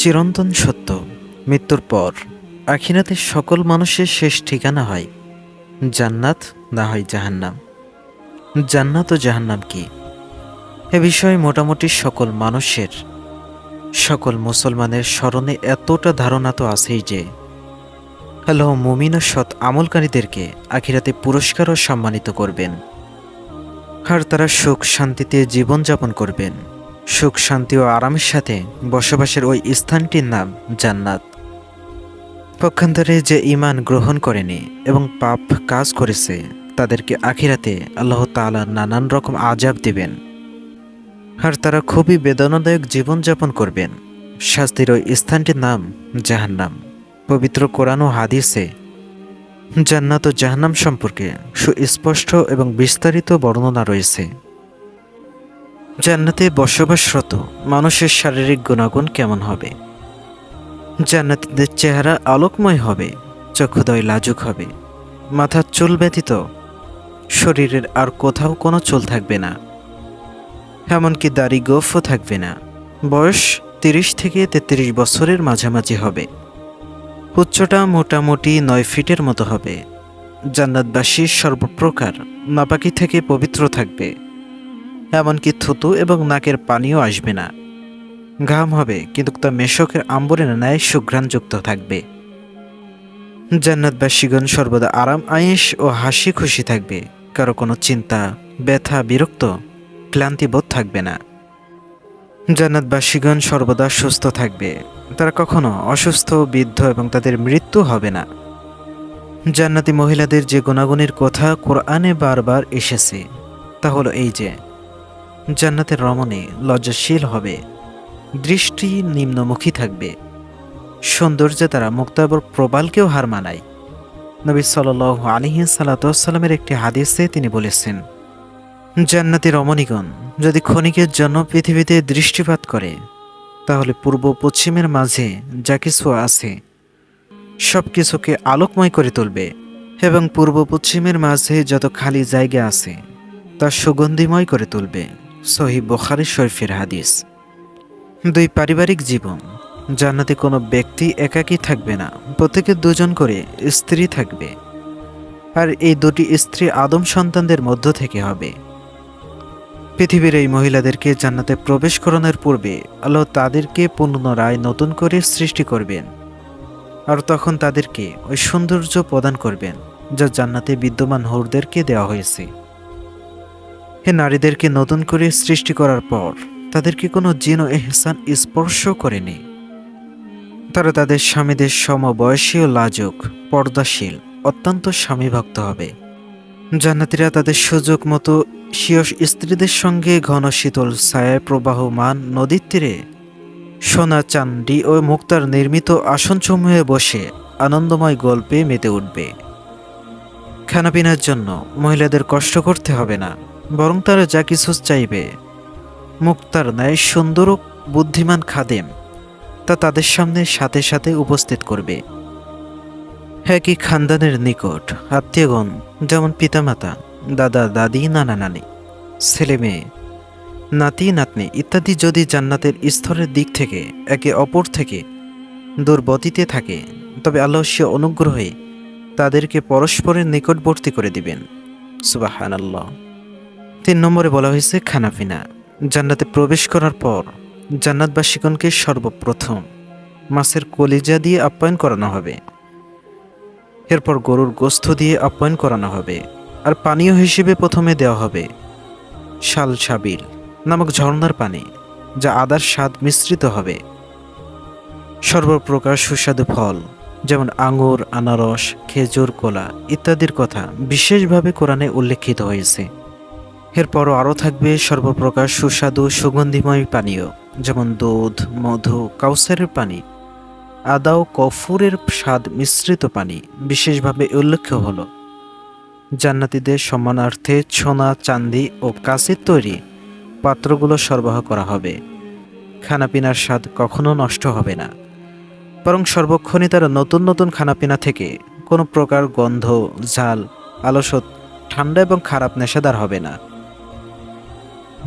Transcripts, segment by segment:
চিরন্তন সত্য। মৃত্যুর পর আখিরাতের সকল মানুষের শেষ ঠিকানা হয়। জান্নাত না হয় জাহান্নাম। জান্নাত ও জাহান্নাম কি? এ বিষয়ে মোটামুটি সকল মানুষের, সকল মুসলমানের স্মরণে এতটা ধারণা তো আছেই যে আল্লাহ মুমিন ও সৎ আমলকারীদেরকে আখিরাতে পুরস্কার ও সম্মানিত করবেন। আর তারা সুখ শান্তিতে জীবনযাপন করবেন। সুখ, শান্তি ও আরামের সাথে বসবাসের ওই স্থানটির নাম জান্নাত। পক্ষান্তরে যে ইমান গ্রহণ করেনি এবং পাপ কাজ করেছে, তাদেরকে আখিরাতে আল্লাহ তাআলা নানান রকম আজাব দিবেন। আর তারা খুবই বেদনাদায়ক জীবনযাপন করবেন। শাস্তির ওই স্থানটির নাম জাহান্নাম। পবিত্র কোরআন ও হাদিসে জান্নাত ও জাহান্নাম সম্পর্কে সুস্পষ্ট এবং বিস্তারিত বর্ণনা রয়েছে। জান্নাতে বসবাসরত মানুষের শারীরিক গুণাগুণ কেমন হবে? জান্নাতীদের চেহারা আলোকময় হবে, চক্ষুদয় লাজুক হবে, মাথার চুল ব্যতীত শরীরের আর কোথাও কোনো চুল থাকবে না। এমনকি দাড়ি গোফও থাকবে না। বয়স তিরিশ থেকে তেত্রিশ বছরের মাঝামাঝি হবে। উচ্চটা মোটামুটি নয় ফিটের মতো হবে। জান্নাতবাসী সর্বপ্রকার নাপাকি থেকে পবিত্র থাকবে। এমনকি থুতু এবং নাকের পানিও আসবে না। ঘাম হবে, কিন্তু তা মেশকের আম্বরের ন্যায় সুঘ্রাণযুক্ত থাকবে। জান্নাতবাসীগণ সর্বদা আরাম আয়েস ও হাসি খুশি থাকবে। কারও কোনো চিন্তা, ব্যথা, বিরক্ত ক্লান্তিবোধ থাকবে না। জান্নাতবাসীগণ সর্বদা সুস্থ থাকবে। তারা কখনো অসুস্থ, বৃদ্ধ এবং তাদের মৃত্যু হবে না। জান্নাতি মহিলাদের যে গুণাগুণের কথা কোরআনে বারবার এসেছে, তা হলো এই যে জান্নাতের রমণে লজ্জাশীল হবে, দৃষ্টি নিম্নমুখী থাকবে। সৌন্দর্যে তারা মুক্তাবর প্রবালকেও হার মানায়। নবী সাল আলিহি সাল্লাতামের একটি হাদিসে তিনি বলেছেন, জান্নাতি রমণীগণ যদি ক্ষণিকের জন্য পৃথিবীতে দৃষ্টিপাত করে, তাহলে পূর্ব পশ্চিমের মাঝে যা কিছু আছে সব কিছুকে আলোকময় করে তুলবে এবং পূর্ব পশ্চিমের মাঝে যত খালি জায়গা আছে, তা সুগন্ধিময় করে তুলবে। সহি বখারি শরীফের হাদিস। দুই পারিবারিক জীবন, জান্নাতে কোনো ব্যক্তি একাকী থাকবে না প্রত্যেকের দুজন করে স্ত্রী থাকবে। আর এই দুটি স্ত্রী আদম সন্তানদের মধ্য থেকে হবে। পৃথিবীর এই মহিলাদেরকে জান্নাতে প্রবেশ করানোর পূর্বে আল্লাহ তাদেরকে পুনরায় নতুন করে সৃষ্টি করবেন। আর তখন তাদেরকে ওই সৌন্দর্য প্রদান করবেন, যা জান্নাতে বিদ্যমান হৌরদেরকে দেওয়া হয়েছে। হে নারীদেরকে নতুন করে সৃষ্টি করার পর, তাদেরকে কোনো জিন এহসান স্পর্শ করেনি। তারা তাদের স্বামীদের সমবয়সী ও লাজুক, পর্দাশীল, অত্যন্ত স্বামীভক্ত হবে। জান্নাতিরা তাদের সুযোগ মতো শিয়স স্ত্রীদের সঙ্গে ঘন শীতল ছায়ায় প্রবাহমান নদীর তীরে, সোনা চান্ডি ও মুক্তার নির্মিত আসনসমূহে বসে আনন্দময় গল্পে মেতে উঠবে। খানাপিনার জন্য মহিলাদের কষ্ট করতে হবে না। বরং তারা যা কিছু চাইবে। মুক্তার ন্যায় সুন্দর ও বুদ্ধিমান খাদেম তা তাদের সামনে সাথে সাথে উপস্থিত করবে। একই খানদানের নিকট আত্মীয়গণ, যেমন পিতামাতা, দাদা, দাদি, নানা, নানি, ছেলে মেয়ে, নাতি, নাতনি ইত্যাদি যদি জান্নাতের স্তরের দিক থেকে, একে অপর থেকে দুর্বতিতে থাকে, তবে আল্লাহ সে অনুগ্রহে তাদেরকে পরস্পরের নিকটবর্তী করে দিবেন। সুবাহান আল্লাহ তিন নম্বরে বলা হয়েছে খানাপিনা জান্নাতে প্রবেশ করার পর জান্নাতবাসীগণকে সর্বপ্রথম মাছের কলিজা দিয়ে আপ্যায়ন করানো হবে। এরপর গরুর গোস্ত দিয়ে আপ্যায়ন করানো হবে আর পানীয় হিসেবে প্রথমে দেওয়া হবে শাল সাবিল নামক ঝর্ণার পানি, যা আদার স্বাদ মিশ্রিত হবে। সর্বপ্রকার সুস্বাদু ফল, যেমন আঙুর, আনারস, খেজুর, কলা ইত্যাদির কথা বিশেষভাবে কোরআনে উল্লেখিত হয়েছে। এরপরও আরও থাকবে সর্বপ্রকার সুস্বাদু, সুগন্ধিময় পানীয়, যেমন দুধ, মধু, কাউসারের পানি, আদা ও কফুরের স্বাদ মিশ্রিত পানি, বিশেষভাবে উল্লেখ্য হল। জান্নাতিদের সম্মানার্থে সোনা চান্দি ও কাঁচের তৈরি পাত্রগুলো সরবরাহ করা হবে। খানাপিনার স্বাদ কখনো নষ্ট হবে না। বরং সর্বক্ষণই তারা নতুন নতুন খানাপিনা থেকে কোনো প্রকার গন্ধ, ঝাল আলসত ঠান্ডা এবং খারাপ নেশাদার হবে না।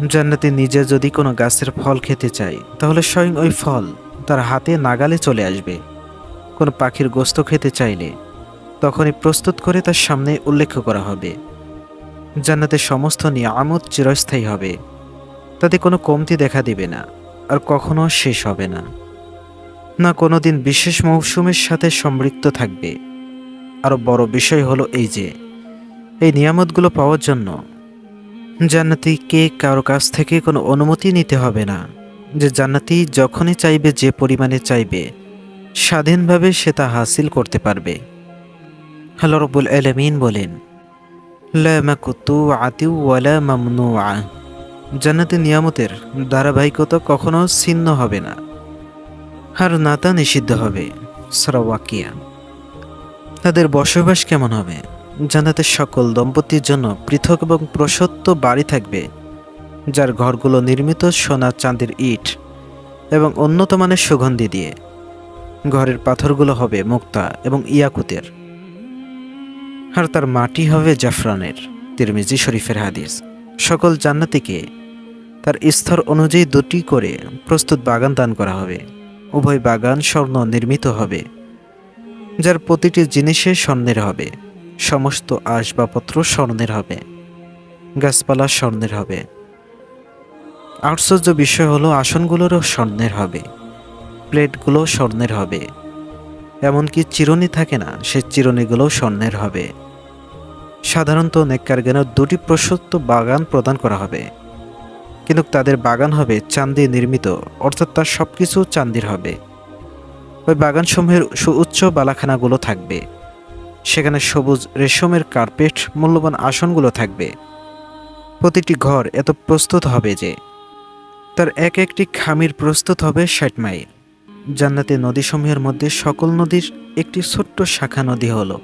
জান্নাতি নিজে যদি কোনো গাছের ফল খেতে চায়, তাহলে স্বয়ং ওই ফল তার হাতে নাগালে চলে আসবে। কোনো পাখির গোস্ত খেতে চাইলে তখনই প্রস্তুত করে তার সামনে উল্লেখ করা হবে। জান্নাতের সমস্ত নিয়ামত চিরস্থায়ী হবে। তাতে কোনো কমতি দেখা দিবে না, আর কখনো শেষ হবে না। না কোনো দিন বিশেষ মৌসুমের সাথে সম্পৃক্ত থাকবে। আরও বড় বিষয় হলো এই যে, এই নিয়ামতগুলো পাওয়ার জন্য জান্নাতিকে কারও কাছ থেকে কোনো অনুমতি নিতে হবে না। যে জান্নাতি যখনই চাইবে, যে পরিমাণে চাইবে, স্বাধীনভাবে সে তা হাসিল করতে পারবে। আল্লাহ রব্বুল আলমিন বলেন, লা মাকুতু আতিউ ওয়ালা মামনুআ। জান্নাতি নিয়ামতের ধারাবাহিকতা কখনো ছিন্ন হবে না, আর নাতা নিষিদ্ধ হবে। সরাওয়াকিয়া তাদের বসবাস কেমন হবে? জান্নাতের সকল দম্পতির জন্য পৃথক এবং প্রসত্ত বাড়ি থাকবে, যার ঘরগুলো নির্মিত সোনা চাঁদের ইট এবং উন্নত মানের সুগন্ধি দিয়ে। ঘরের পাথরগুলো হবে মুক্তা এবং ইয়াকুতের। আর তার মাটি হবে জাফরানের, তিরমিজি শরীফের হাদিস। সকল জান্নাতিকে তার স্তর অনুযায়ী দুটি করে প্রস্তুত বাগান দান করা হবে। উভয় বাগান স্বর্ণ নির্মিত হবে, যার প্রতিটি জিনিসে স্বর্ণের হবে। সমস্ত আসবাবপত্র স্বর্ণের হবে, গাছপালা স্বর্ণের হবে। আশ্চর্য বিষয় হলো, আসনগুলোরও স্বর্ণের হবে, প্লেটগুলো স্বর্ণের হবে। এমনকি চিরুনি থাকে না, সে চিরুনিগুলোও স্বর্ণের হবে। সাধারণত নেককারগেনের দুটি প্রশস্ত বাগান প্রদান করা হবে। কিন্তু তাদের বাগান হবে চান্দি নির্মিত, অর্থাৎ তার সব কিছু চান্দির হবে। ওই বাগানসমূহের সুউচ্চ বালাখানাগুলো থাকবে। সেখানে সবুজ রেশমের কার্পেট, মূল্যবান আসনগুলো থাকবে। প্রতিটি ঘর এত প্রস্তুত হবে যে, তার এক একটি খামির প্রস্তুত হবে ষাট মাইল। জান্নাতি নদীসমূহের মধ্যে সকল নদীর একটি ছোট্ট শাখা নদী হল।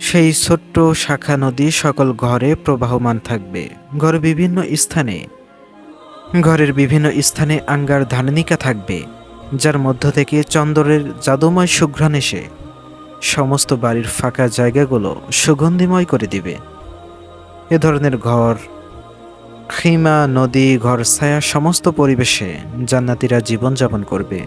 সেই ছোট্ট শাখা নদী সকল ঘরে প্রবাহমান থাকবে। ঘরের বিভিন্ন স্থানে, ঘরের বিভিন্ন স্থানে আঙ্গার ধাননিকা থাকবে, যার মধ্য থেকে চন্দরের জাদুময় সুঘ্রাণ এসে সমস্ত বাড়ির ফাঁকা জায়গাগুলো সুগন্ধিময় করে দিবে। এ ধরনের ঘর, খিমা, নদী, ঘর ছায়া সমস্ত পরিবেশে জান্নাতিরা জীবনযাপন করবে।